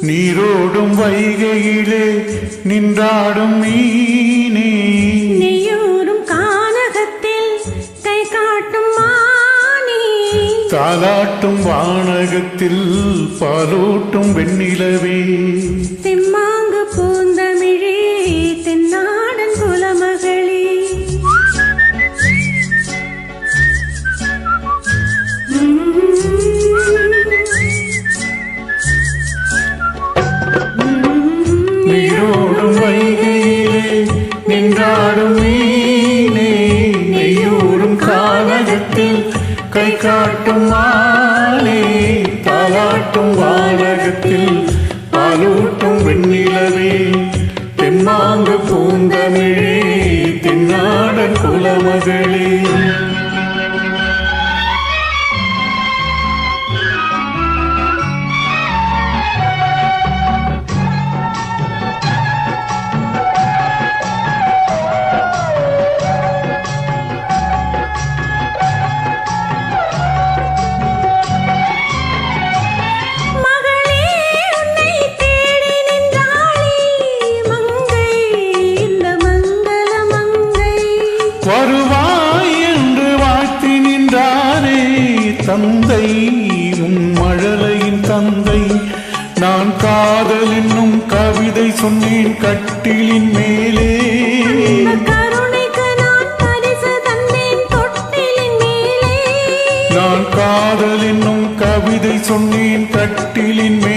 நீரோடும் வைகையிலே நின்றாடும் மீனே. நெய்யோடும் கானகத்தில் கை காட்டும் மானே. தாலாட்டும் வானகத்தில் பாலூட்டும் வெண்ணிலவே. ஓடும் வைகையிலே நின்றாடும் மீனே நெய்யூரும் காலகத்தில் கை காட்டும் மாலே பாலாட்டும் வானகத்தில் பாலூட்டும் வெண்ணிலவே. தென்மாங்கு பூந்தமிழே தென்னாட குலமகளே. வருவாய் என்று வாழ்த்தி நின்றாரே தந்தை உன் மழலையின் தந்தை. நான் காதல் என்னும் கவிதை சொன்னேன் கட்டிலின் மேலே. நான் காதல் என்னும் கவிதை சொன்னேன் கட்டிலின் மேலே.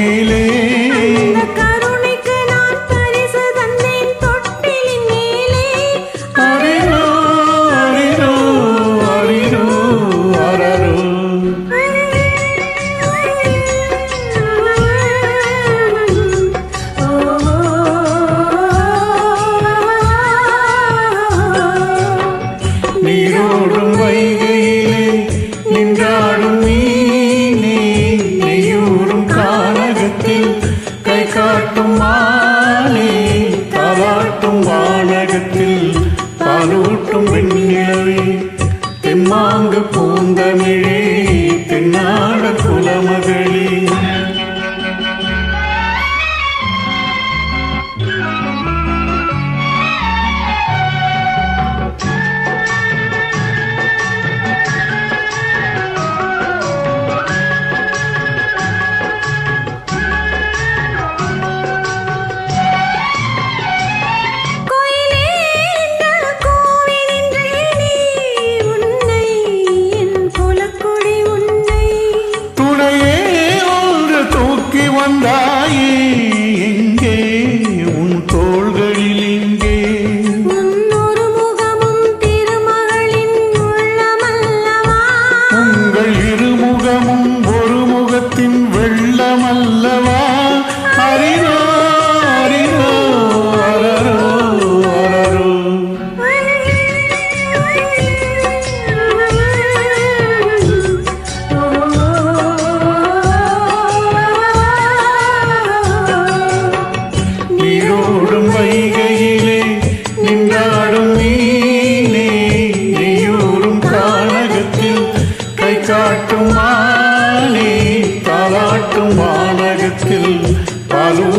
sair.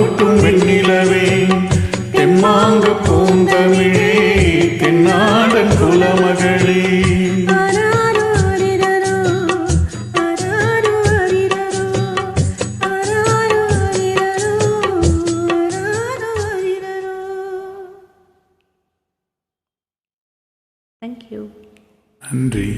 பாலூட்டும் வெண்ணிலவே தெம்மாங்கு பூந்தமிழே தென்னாடன் குலமகளே. Thank you. நன்றி.